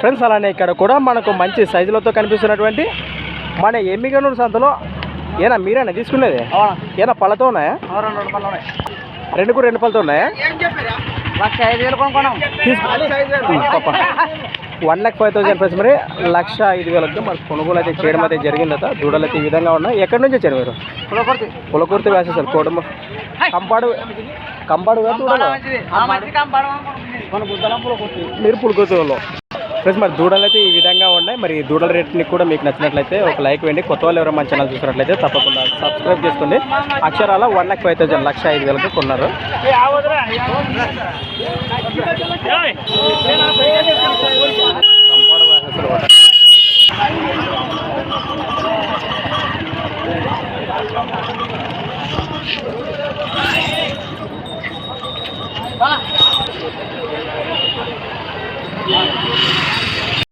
Friends అలానే ఇక్కడ కూడా మనకు మంచి సైజులతో కనిపిస్తున్నటువంటి మన ఎమ్మిగనూరు సంతలో ఏనా మీరేనా తీసుకునేది? ఏనా పళ్ళతో ఉన్నాయా? రెండుకు రెండు పళ్ళతో ఉన్నాయా? లక్ష ఐదు వేలు కొనుక్కున్నాం one lakh five thousand price మరి లక్ష ఐదు వేలకి మనకు కొనుగోలు అయితే చేయడం అయితే జరిగిందట దూడలు అయితే ఈ విధంగా ఉన్నాయి. ఎక్కడి నుంచి వచ్చారు మీరు? పులకుర్తి. వేసేసారు కోడమ్మ కంపాడు కంపాడు దూడలు? మీరు పులకుర్తి. వాళ్ళు ఫ్రెండ్స్ మరి దూడలు అయితే ఈ విధంగా ఉన్నాయి. మరి దూడల రేట్ని కూడా మీకు నచ్చినట్లయితే ఒక లైక్ వేయండి. కొత్త వాళ్ళు ఎవరైనా మన ఛానల్ చూసినట్లయితే తప్పకుండా సబ్స్క్రైబ్ చేసుకోండి. అక్షరాల వన్ ల్యాక్ ఫైవ్ థౌసండ్ లక్ష ఐదు వేలకు కొన్నారు. Vai!